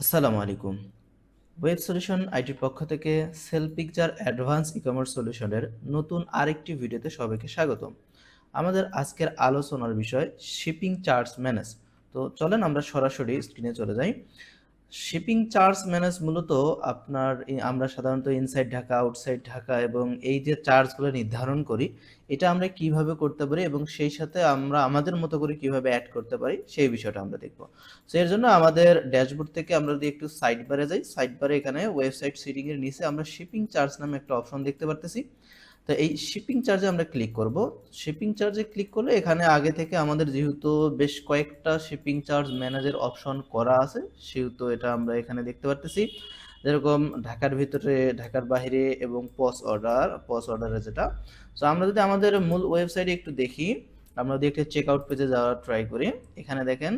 আসসালামু আলাইকুম। Web solution আইটির পক্ষ থেকে sell picture advance e commerce সলিউশনের নতুন আরেকটি ভিডিওতে সবাইকে স্বাগতম। আমাদের আজকের আলোচনার বিষয় শিপিং চার্জ ম্যানেজ। তো চলেন আমরা সরাসরি স্ক্রিনে চলে যাই। শিপিং চার্জ ম্যানেজ মূলত আপনার আমরা সাধারণত ইনসাইড ঢাকা আউটসাইড ঢাকা এবং এই যে চার্জগুলো নির্ধারণ করি, এটা আমরা কীভাবে করতে পারি এবং সেই সাথে আমরা আমাদের মতো করে কীভাবে অ্যাড করতে পারি, সেই বিষয়টা আমরা দেখব। সো এর জন্য আমাদের ড্যাশবোর্ড থেকে আমরা যদি একটু সাইড বারে যাই সাইড বারে এখানে ওয়েবসাইট সিটিং এর নিচে আমরা শিপিং চার্জ নামে একটা অপশন দেখতে পারতেছি। তো এই শিপিং চার্জে আমরা ক্লিক করব। শিপিং চার্জে ক্লিক করলে এখানে আগে থেকে আমাদের যেহেতু বেশ কয়েকটা শিপিং চার্জ ম্যানেজের অপশন করা আছে, সেহেতু এটা আমরা এখানে দেখতে পারতেছি। যেরকম ঢাকার ভিতরে, ঢাকার বাইরে এবং পস অর্ডার পস অর্ডারে যেটা। সো আমরা যদি আমাদের মূল ওয়েবসাইটে একটু দেখি, আমরা যদি একটা চেক আউট পেজে যাওয়ার ট্রাই করি, এখানে দেখেন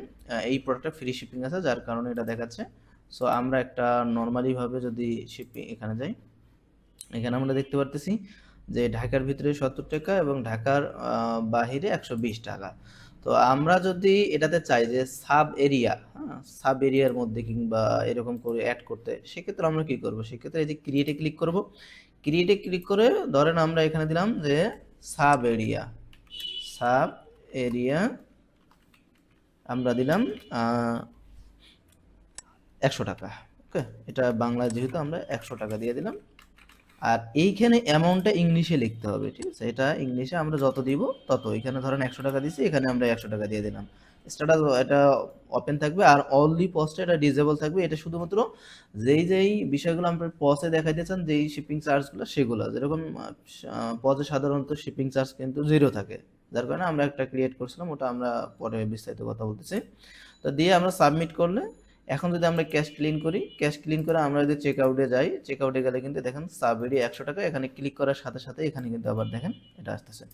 এই প্রোডাক্টটা ফ্রি শিপিং আছে, যার কারণে এটা দেখাচ্ছে। সো আমরা একটা নর্মালিভাবে যদি শিপিং এখানে যাই, এখানে আমরা দেখতে পারতেছি যে ঢাকার ভিতরে সত্তর টাকা এবং ঢাকার বাহিরে একশো বিশ টাকা। তো আমরা যদি এটাতে চাই যে সাব এরিয়া হ্যাঁ সাব এরিয়ার মধ্যে কিংবা এরকম করে অ্যাড করতে, সেক্ষেত্রে আমরা কি করব? সেক্ষেত্রে এই যে ক্রিয়েটে ক্লিক করব। ক্রিয়েটে ক্লিক করে ধরেন আমরা এখানে দিলাম যে সাব এরিয়া। সাব এরিয়া আমরা দিলাম একশো টাকা। ওকে? এটা বাংলা যেহেতু আমরা একশো টাকা দিয়ে দিলাম। আর এইখানে অ্যামাউন্টটা ইংলিশে লিখতে হবে, ঠিক আছে? এটা ইংলিশে আমরা যত দিব তত। এখানে ধরেন একশো টাকা দিছি এখানে আমরা একশো টাকা দিয়ে দিলাম। স্ট্যাটাস এটা ওপেন থাকবে আর অনলি পোস্টে এটা ডিজেবল থাকবে। এটা শুধুমাত্র যেই যেই বিষয়গুলো আমরা পসে দেখাইতে চান, যেই শিপিং চার্জগুলো সেগুলো। যেরকম পজে সাধারণত শিপিং চার্জ কিন্তু জিরো থাকে। যার কারণে আমরা একটা ক্রিয়েট করছিলাম, ওটা আমরা পরে বিস্তারিত কথা বলতেছি। তো দিয়ে আমরা সাবমিট করলে এখন যদি আমরা ক্যাশ ক্লিন করি ক্যাশ ক্লিন করে আমরা যদি চেক আউটে যাই চেক আউটে গেলে কিন্তু দেখেন সাবএডি একশো টাকা, এখানে ক্লিক করার সাথে সাথে এখানে কিন্তু আবার দেখেন এটা আসতেছে।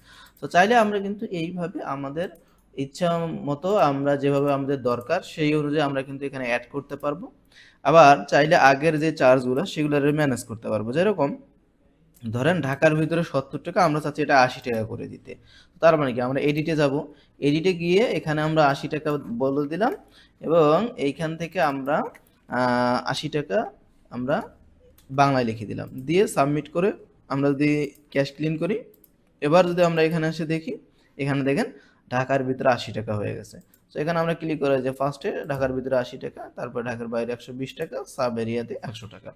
তো চাইলে আমরা কিন্তু এইভাবে আমাদের ইচ্ছা মতো আমরা যেভাবে আমাদের দরকার, সেই অনুযায়ী আমরা কিন্তু এখানে অ্যাড করতে পারব। আবার চাইলে আগের যে চার্জগুলো সেগুলো ম্যানেজ করতে পারব। যেরকম ধরেন ঢাকার ভিতরে সত্তর টাকা, আমরা চাচ্ছি এটা আশি টাকা করে দিতে। তার মানে কি, আমরা এডিটে যাব। এডিটে গিয়ে এখানে আমরা আশি টাকা বলে দিলাম এবং এইখান থেকে আমরা আশি টাকা আমরা বাংলায় লিখে দিলাম। দিয়ে সাবমিট করে আমরা যদি ক্যাশ ক্লিন করি, এবার যদি আমরা এখানে এসে দেখি, এখানে দেখেন ঢাকার ভিতরে আশি টাকা হয়ে গেছে। তো এখানে আমরা ক্লিক করে যে ফার্স্টে ঢাকার ভিতরে আশি টাকা, তারপর ঢাকার বাইরে একশো বিশ টাকা সাব এরিয়াতে একশো টাকা।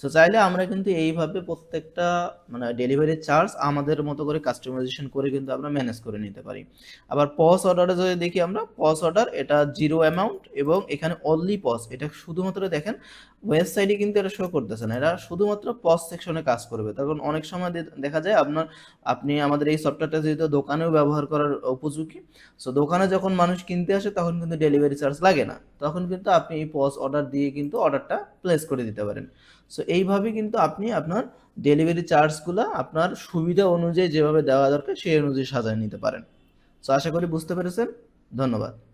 সো চাইলে আমরা কিন্তু এইভাবে প্রত্যেকটা মানে ডেলিভারি চার্জ আমাদের মতো করে কাস্টমাইজেশন করে কিন্তু আমরা ম্যানেজ করে নিতে পারি। আবার পস অর্ডারে যদি দেখি আমরা পস অর্ডার এটা জিরো অ্যামাউন্ট এবং এখানে অনলি পস এটা শুধুমাত্র দেখেন ওয়েবসাইটে কিন্তু এটা শো করতেছে না। এটা শুধুমাত্র পস সেকশনে কাজ করবে। তখন অনেক সময় দেখা যায় আপনার, আপনি আমাদের এই সফটওয়্যারটা যেহেতু দোকানেও ব্যবহার করার উপযোগী সো দোকানে যখন মানুষ কিনতে আসে তখন কিন্তু ডেলিভারি চার্জ লাগে না। তখন কিন্তু আপনি এই পজ অর্ডার দিয়ে কিন্তু অর্ডারটা প্লেস করে দিতে পারেন। সো এইভাবে কিন্তু আপনি আপনার ডেলিভারি চার্জগুলো আপনার সুবিধা অনুযায়ী যেভাবে দেওয়া দরকার, সেই অনুযায়ী সাজায় নিতে পারেন। সো আশা করি বুঝতে পেরেছেন। ধন্যবাদ।